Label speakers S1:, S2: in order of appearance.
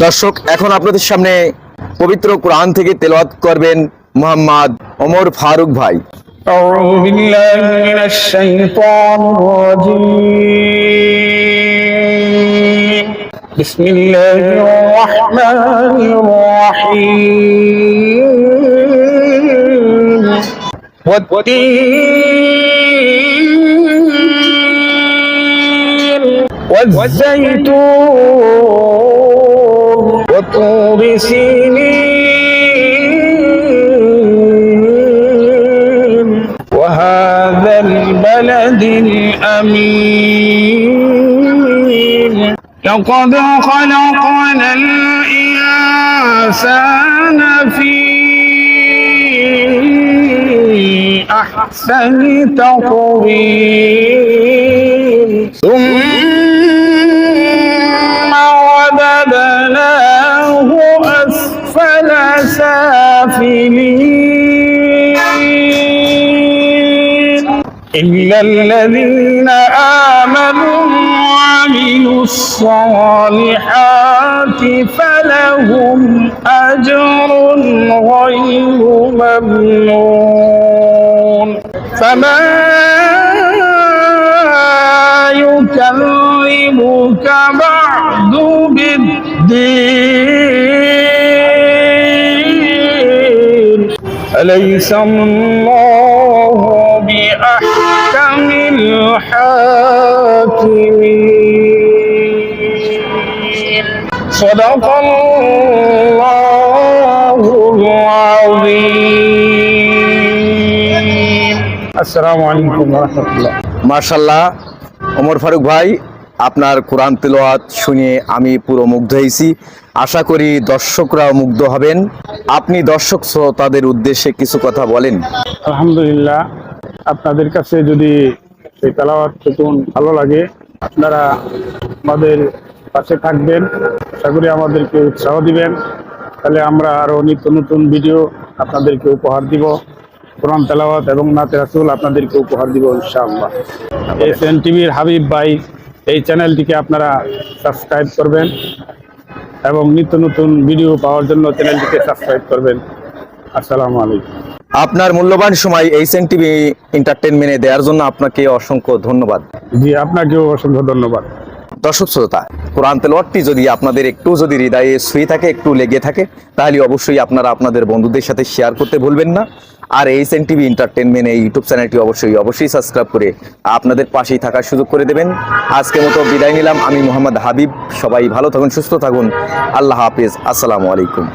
S1: দর্শক এখন আপনাদের সামনে পবিত্র কোরআন থেকে তেলাওয়াত করবেন মোহাম্মদ ওমর ফারুক ভাই
S2: أعوذ بالله من الشيطان الرجيم بسم الله الرحمن الرحيم والتين والزيتون وطور سينين. وهذا البلد الأمين. لقد خلقنا الإنسان في أحسن تقويم. ثم سافلين. إلا الذين آمنوا وعملوا الصالحات فلهم أجر غير ممنون. فما يكذبك بعد بالدين. أليس الله بأحكم الحاكمين صدق الله العظيم السلام عليكم ورحمة الله
S1: মার্শাল্লাহ ওমর ফারুক ভাই আপনার কোরআন তেলাওয়াত শুনে আমি পুরো মুগ্ধ হয়েছি। আশা করি দর্শকরাও মুগ্ধ হবেন। আপনি দর্শক শ্রোতাদের উদ্দেশ্যে কিছু কথা বলেন।
S2: আলহামদুলিল্লাহ, আপনাদের কাছে যদি এই তেলাওয়াত টুকুন ভালো লাগে, আপনারা আমাদের পাশে থাকবেন। আশা করি আমাদেরকে উৎসাহ দিবেন। তাহলে আমরা আরও নিত্য নতুন ভিডিও আপনাদেরকে উপহার দিব। কোরআন তেলাওয়াত এবং নাতে রাসুল আপনাদেরকে উপহার দিব ইনশাআল্লাহ। এস এন টিভির হাবিব ভাই এই চ্যানেলটিকে আপনারা সাবস্ক্রাইব করবেন এবং নিত্য নতুন ভিডিও পাওয়ার জন্য চ্যানেলটিকে সাবস্ক্রাইব করবেন। আসসালামু আলাইকুম।
S1: আপনার মূল্যবান সময় এইচএন টিভি এন্টারটেনমেন্টে দেওয়ার জন্য আপনাকে অসংখ্য ধন্যবাদ।
S2: জি আপনাকেও অসংখ্য ধন্যবাদ।
S1: দর্শক শ্রোতা কোরআন তেলোয়ারটি যদি আপনাদের একটু যদি হৃদয়ে শুয়ে থাকে, একটু লেগে থাকে, তাহলে অবশ্যই আপনারা আপনাদের বন্ধুদের সাথে শেয়ার করতে ভুলবেন না। আর এইচএন টিভি এন্টারটেনমেন্ট এই ইউটিউব চ্যানেলটি অবশ্যই অবশ্যই সাবস্ক্রাইব করে আপনাদের পাশেই থাকার সুযোগ করে দেবেন। আজকে মতো বিদায় নিলাম। আমি মোহাম্মদ হাবিব। সবাই ভালো থাকুন, সুস্থ থাকুন। আল্লাহ হাফিজ। আসসালামু আলাইকুম।